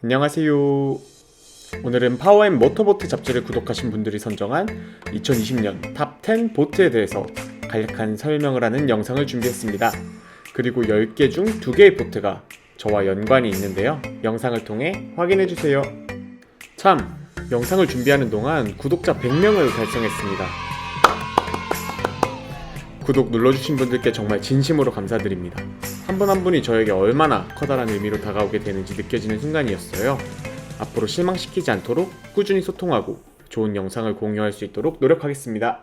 안녕하세요. 오늘은 파워앤 모터보트 잡지를 구독하신 분들이 선정한 2020년 탑 10 보트에 대해서 간략한 설명을 하는 영상을 준비했습니다. 그리고 10개 중 2개의 보트가 저와 연관이 있는데요. 영상을 통해 확인해 주세요. 참, 영상을 준비하는 동안 구독자 100명을 달성했습니다. 구독 눌러주신 분들께 정말 진심으로 감사드립니다. 한분한 분이 저에게 얼마나 커다란 의미로 다가오게 되는지 느껴지는 순간이었어요. 앞으로 실망시키지 않도록 꾸준히 소통하고 좋은 영상을 공유할 수 있도록 노력하겠습니다.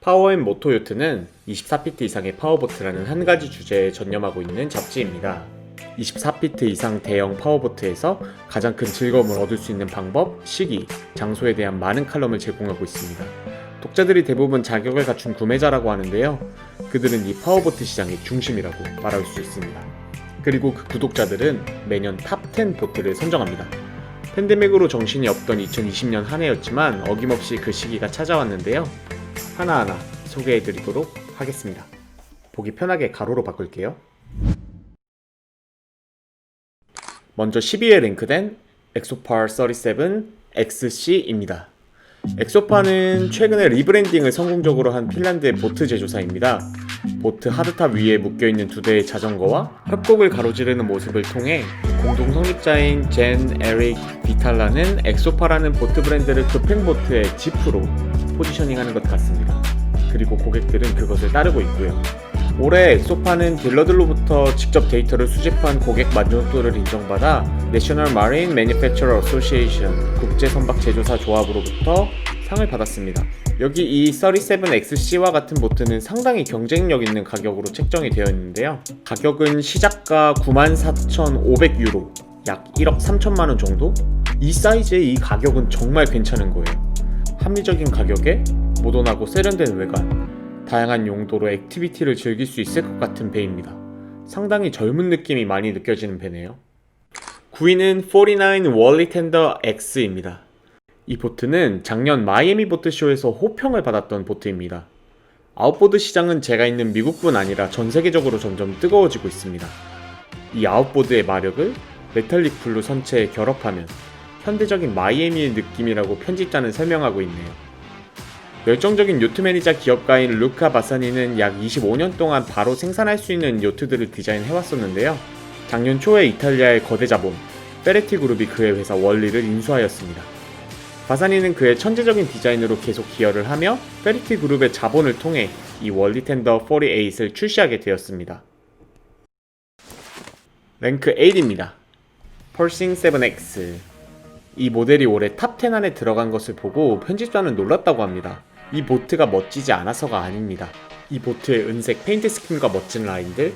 파워앤 모토 요트는 24피트 이상의 파워보트라는 한 가지 주제에 전념하고 있는 잡지입니다. 24피트 이상 대형 파워보트에서 가장 큰 즐거움을 얻을 수 있는 방법, 시기, 장소에 대한 많은 칼럼을 제공하고 있습니다. 독자들이 대부분 자격을 갖춘 구매자라고 하는데요. 그들은 이 파워보트 시장의 중심이라고 말할 수 있습니다. 그리고 그 구독자들은 매년 탑10 보트를 선정합니다. 팬데믹으로 정신이 없던 2020년 한 해였지만 어김없이 그 시기가 찾아왔는데요. 하나하나 소개해드리도록 하겠습니다. 보기 편하게 가로로 바꿀게요. 먼저 12위에 랭크된 엑소팔 37 XC입니다. 엑소파는 최근에 리브랜딩을 성공적으로 한 핀란드의 보트 제조사입니다. 보트 하드탑 위에 묶여있는 두 대의 자전거와 협곡을 가로지르는 모습을 통해 공동 성립자인 젠 에릭 비탈라는 엑소파라는 보트 브랜드를 급행보트의 지프로 포지셔닝하는 것 같습니다. 그리고 고객들은 그것을 따르고 있고요. 올해 엑소파는 딜러들로부터 직접 데이터를 수집한 고객 만족도를 인정받아 National Marine Manufacturer Association 국제 선박 제조사 조합으로부터 상을 받았습니다. 여기 이 37XC와 같은 보트는 상당히 경쟁력 있는 가격으로 책정이 되어 있는데요. 가격은 시작가 94,500유로, 약 1억 3천만 원 정도? 이 사이즈의 이 가격은 정말 괜찮은 거예요. 합리적인 가격에 모던하고 세련된 외관, 다양한 용도로 액티비티를 즐길 수 있을 것 같은 배입니다. 상당히 젊은 느낌이 많이 느껴지는 배네요. 9위는 49 월리 텐더 X입니다. 이 보트는 작년 마이애미 보트쇼에서 호평을 받았던 보트입니다. 아웃보드 시장은 제가 있는 미국뿐 아니라 전 세계적으로 점점 뜨거워지고 있습니다. 이 아웃보드의 마력을 메탈릭 블루 선체에 결합하면 현대적인 마이애미의 느낌이라고 편집자는 설명하고 있네요. 열정적인 요트맨이자 기업가인 루카 바사니는 약 25년 동안 바로 생산할 수 있는 요트들을 디자인해왔었는데요. 작년 초에 이탈리아의 거대 자본 페레티 그룹이 그의 회사 원리를 인수하였습니다. 바사니는 그의 천재적인 디자인으로 계속 기여를 하며 페리티 그룹의 자본을 통해 이 월리 텐더 48을 출시하게 되었습니다. 랭크 8입니다. 펄싱 7X 이 모델이 올해 탑 10 안에 들어간 것을 보고 편집자는 놀랐다고 합니다. 이 보트가 멋지지 않아서가 아닙니다. 이 보트의 은색 페인트 스킨과 멋진 라인들,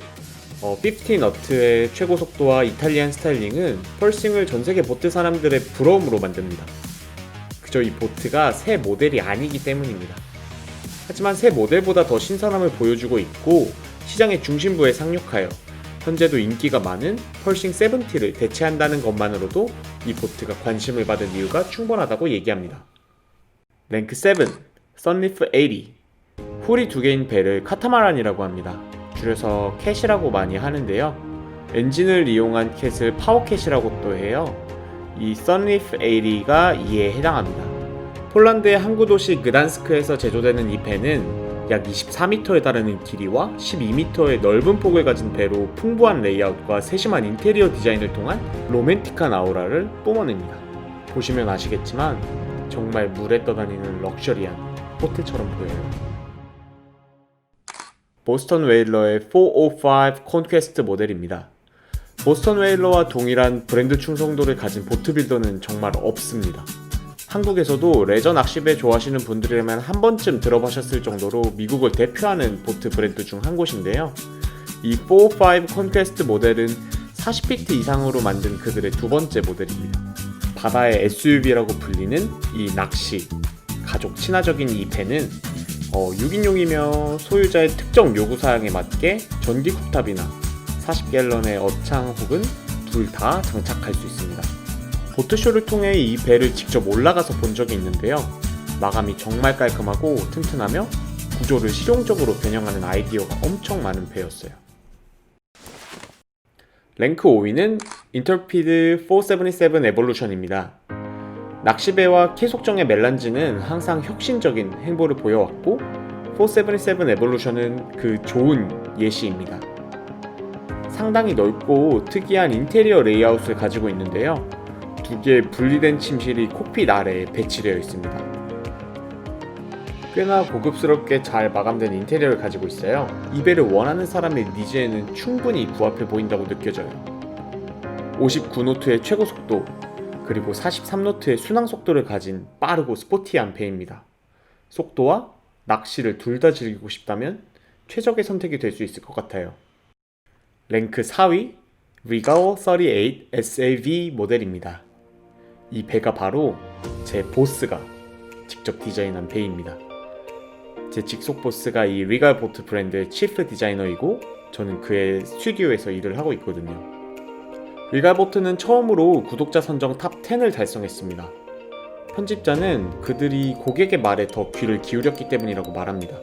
어, 50너트의 최고 속도와 이탈리안 스타일링은 펄싱을 전 세계 보트 사람들의 부러움으로 만듭니다. 그저 이 보트가 새 모델이 아니기 때문입니다. 하지만 새 모델보다 더 신선함을 보여주고 있고 시장의 중심부에 상륙하여 현재도 인기가 많은 펄싱 70를 대체한다는 것만으로도 이 보트가 관심을 받은 이유가 충분하다고 얘기합니다. 랭크 7, 썬리프 80 훌이 두 개인 배를 카타마란이라고 합니다. 줄여서 캣이라고 많이 하는데요. 엔진을 이용한 캣을 파워캣이라고 또 해요. 이 썬리프 80가 이에 해당합니다. 폴란드의 항구 도시 그단스크에서 제조되는 이 배는 약 24m에 달하는 길이와 12m의 넓은 폭을 가진 배로 풍부한 레이아웃과 세심한 인테리어 디자인을 통한 로맨틱한 아우라를 뿜어냅니다. 보시면 아시겠지만 정말 물에 떠다니는 럭셔리한 호텔처럼 보여요. 보스턴 웨일러의 405 콘퀘스트 모델입니다. 보스턴 웨일러와 동일한 브랜드 충성도를 가진 보트빌더는 정말 없습니다. 한국에서도 레저 낚시배 좋아하시는 분들이라면 한 번쯤 들어보셨을 정도로 미국을 대표하는 보트 브랜드 중 한 곳인데요. 이 405 콘퀘스트 모델은 40피트 이상으로 만든 그들의 두 번째 모델입니다. 바다의 SUV라고 불리는 이 낚시, 가족 친화적인 이 배는 어, 6인용이며 소유자의 특정 요구사항에 맞게 전기 쿡탑이나 40갤런의 어창 혹은 둘 다 장착할 수 있습니다. 보트쇼를 통해 이 배를 직접 올라가서 본 적이 있는데요. 마감이 정말 깔끔하고 튼튼하며 구조를 실용적으로 변형하는 아이디어가 엄청 많은 배였어요. 랭크 5위는 인터피드 477 에볼루션입니다. 낚시배와 캐속정의 멜란지는 항상 혁신적인 행보를 보여왔고 477 에볼루션은 그 좋은 예시입니다. 상당히 넓고 특이한 인테리어 레이아웃을 가지고 있는데요. 두 개의 분리된 침실이 콕핏 아래에 배치되어 있습니다. 꽤나 고급스럽게 잘 마감된 인테리어를 가지고 있어요. 이 배를 원하는 사람의 니즈에는 충분히 부합해 보인다고 느껴져요. 59노트의 최고 속도, 그리고 43노트의 순항 속도를 가진 빠르고 스포티한 배입니다. 속도와 낚시를 둘 다 즐기고 싶다면 최적의 선택이 될 수 있을 것 같아요. 랭크 4위 Regal 38 SAV 모델입니다. 이 배가 바로 제 보스가 직접 디자인한 배입니다. 제 직속 보스가 이 리갈 보트 브랜드의 치프 디자이너이고 저는 그의 스튜디오에서 일을 하고 있거든요. 리갈 보트는 처음으로 구독자 선정 탑 10을 달성했습니다. 편집자는 그들이 고객의 말에 더 귀를 기울였기 때문이라고 말합니다.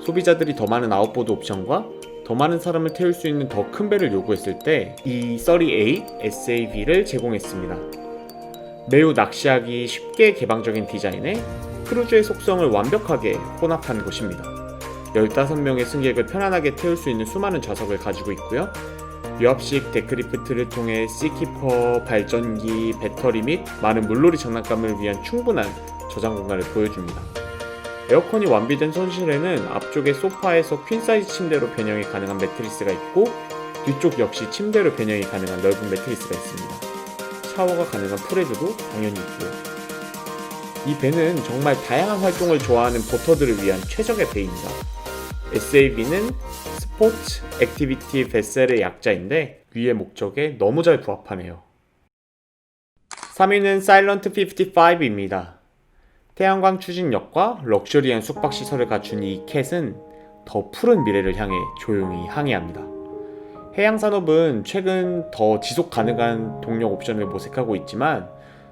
소비자들이 더 많은 아웃보드 옵션과 더 많은 사람을 태울 수 있는 더 큰 배를 요구했을 때 이38 SAV를 제공했습니다. 매우 낚시하기 쉽게 개방적인 디자인에 크루즈의 속성을 완벽하게 혼합한 곳입니다. 15명의 승객을 편안하게 태울 수 있는 수많은 좌석을 가지고 있고요. 유압식 데크리프트를 통해 시키퍼, 발전기, 배터리 및 많은 물놀이 장난감을 위한 충분한 저장 공간을 보여줍니다. 에어컨이 완비된 손실에는 앞쪽의 소파에서 퀸사이즈 침대로 변형이 가능한 매트리스가 있고 뒤쪽 역시 침대로 변형이 가능한 넓은 매트리스가 있습니다. 샤워가 가능한 프레드도 당연히 있고요. 이 배는 정말 다양한 활동을 좋아하는 보터들을 위한 최적의 배입니다. SAB는 스포츠 액티비티 베셀의 약자인데 위의 목적에 너무 잘 부합하네요. 3위는 사일런트 55입니다. 태양광 추진력과 럭셔리한 숙박 시설을 갖춘 이 캣은 더 푸른 미래를 향해 조용히 항해합니다. 해양 산업은 최근 더 지속 가능한 동력 옵션을 모색하고 있지만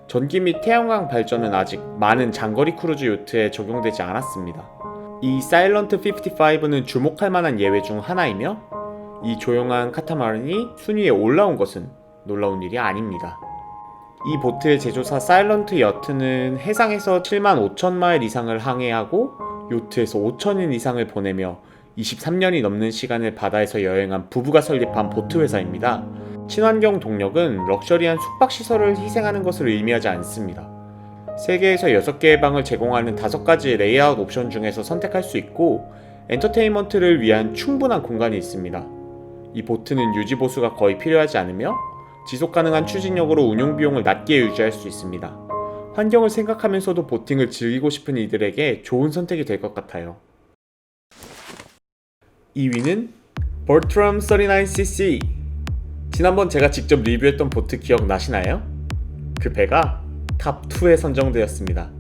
전기 및 태양광 발전은 아직 많은 장거리 크루즈 요트에 적용되지 않았습니다. 이 사일런트 55는 주목할 만한 예외 중 하나이며 이 조용한 카타마른이 순위에 올라온 것은 놀라운 일이 아닙니다. 이 보트의 제조사 사일런트 여트는 해상에서 7만 5천 마일 이상을 항해하고 요트에서 5천인 이상을 보내며 23년이 넘는 시간을 바다에서 여행한 부부가 설립한 보트 회사입니다. 친환경 동력은 럭셔리한 숙박 시설을 희생하는 것을 의미하지 않습니다. 세계에서 6개의 방을 제공하는 5가지 레이아웃 옵션 중에서 선택할 수 있고 엔터테인먼트를 위한 충분한 공간이 있습니다. 이 보트는 유지보수가 거의 필요하지 않으며 지속 가능한 추진력으로 운용 비용을 낮게 유지할 수 있습니다. 환경을 생각하면서도 보팅을 즐기고 싶은 이들에게 좋은 선택이 될 것 같아요. 2위는 Bertram 39cc 지난번 제가 직접 리뷰했던 보트 기억나시나요? 그 배가 탑2에 선정되었습니다.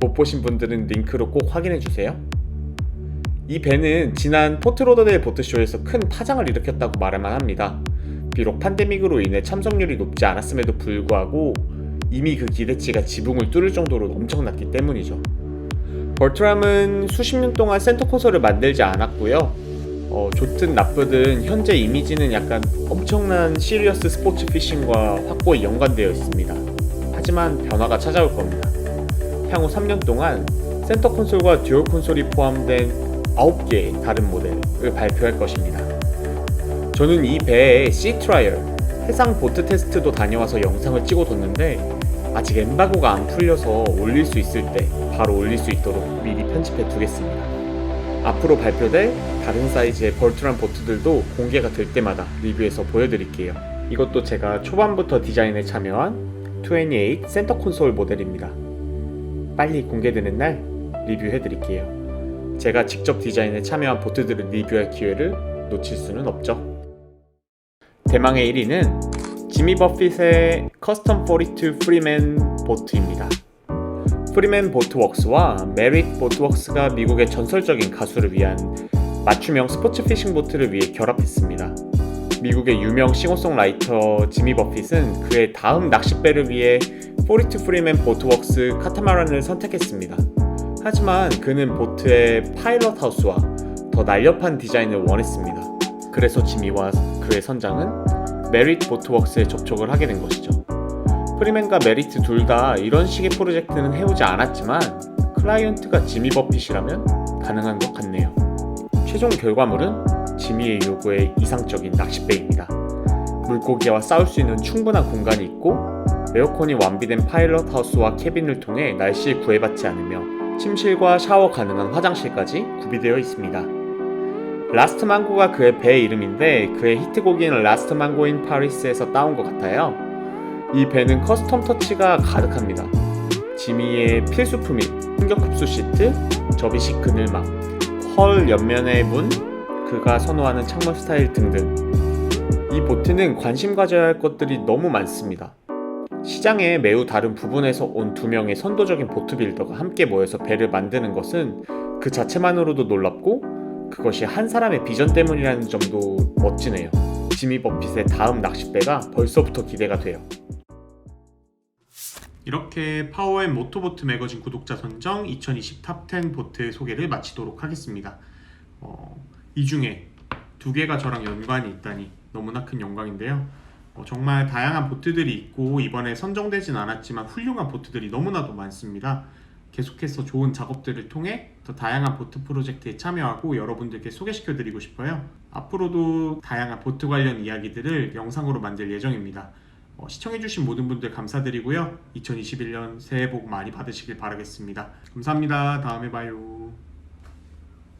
못 보신 분들은 링크로 꼭 확인해주세요. 이 배는 지난 포트로더데일 보트쇼에서 큰 파장을 일으켰다고 말할만 합니다. 비록 팬데믹으로 인해 참석률이 높지 않았음에도 불구하고 이미 그 기대치가 지붕을 뚫을 정도로 엄청났기 때문이죠. 벌트람은 수십 년 동안 센터 콘솔을 만들지 않았고요. 어, 좋든 나쁘든 현재 이미지는 약간 엄청난 시리어스 스포츠 피싱과 확고히 연관되어 있습니다. 하지만 변화가 찾아올 겁니다. 향후 3년 동안 센터 콘솔과 듀얼 콘솔이 포함된 9개의 다른 모델을 발표할 것입니다. 저는 이 배의 시 트라이얼, 해상 보트 테스트도 다녀와서 영상을 찍어뒀는데 아직 엠바고가 안 풀려서 올릴 수 있을 때 바로 올릴 수 있도록 미리 편집해 두겠습니다. 앞으로 발표될 다른 사이즈의 벌트란 보트들도 공개가 될 때마다 리뷰해서 보여드릴게요. 이것도 제가 초반부터 디자인에 참여한 28 센터 콘솔 모델입니다. 빨리 공개되는 날 리뷰해드릴게요. 제가 직접 디자인에 참여한 보트들을 리뷰할 기회를 놓칠 수는 없죠. 대망의 1위는 지미 버핏의 커스텀 42 프리맨 보트입니다. 프리맨 보트웍스와 메릿 보트웍스가 미국의 전설적인 가수를 위한 맞춤형 스포츠 피싱 보트를 위해 결합했습니다. 미국의 유명 싱어송라이터 지미 버핏은 그의 다음 낚싯배를 위해 42 프리맨 보트웍스 카타마란을 선택했습니다. 하지만 그는 보트의 파일럿 하우스와 더 날렵한 디자인을 원했습니다. 그래서 지미와 그의 선장은 메리트 보트웍스에 접촉을 하게 된 것이죠. 프리맨과 메리트 둘 다 이런 식의 프로젝트는 해오지 않았지만 클라이언트가 지미 버핏이라면 가능한 것 같네요. 최종 결과물은 지미의 요구에 이상적인 낚싯배입니다. 물고기와 싸울 수 있는 충분한 공간이 있고 에어컨이 완비된 파일럿 하우스와 캐빈을 통해 날씨에 구애받지 않으며 침실과 샤워 가능한 화장실까지 구비되어 있습니다. 라스트 망고가 그의 배 이름인데 그의 히트곡인 라스트 망고인 파리스에서 따온 것 같아요. 이 배는 커스텀 터치가 가득합니다. 지미의 필수품인 충격 흡수 시트, 접이식 그늘막, 헐 옆면의 문, 그가 선호하는 창문 스타일 등등. 이 보트는 관심 가져야 할 것들이 너무 많습니다. 시장에 매우 다른 부분에서 온 두 명의 선도적인 보트 빌더가 함께 모여서 배를 만드는 것은 그 자체만으로도 놀랍고 그것이 한 사람의 비전 때문이라는 점도 멋지네요. 지미 버핏의 다음 낚싯배가 벌써부터 기대가 돼요. 이렇게 파워앤 모토보트 매거진 구독자 선정 2020 탑10 보트 소개를 마치도록 하겠습니다. 어, 이 중에 두 개가 저랑 연관이 있다니 너무나 큰 영광인데요. 어, 정말 다양한 보트들이 있고 이번에 선정되진 않았지만 훌륭한 보트들이 너무나도 많습니다. 계속해서 좋은 작업들을 통해 더 다양한 보트 프로젝트에 참여하고 여러분들께 소개시켜 드리고 싶어요. 앞으로도 다양한 보트 관련 이야기들을 영상으로 만들 예정입니다. 어, 시청해주신 모든 분들 감사드리고요. 2021년 새해 복 많이 받으시길 바라겠습니다. 감사합니다. 다음에 봐요.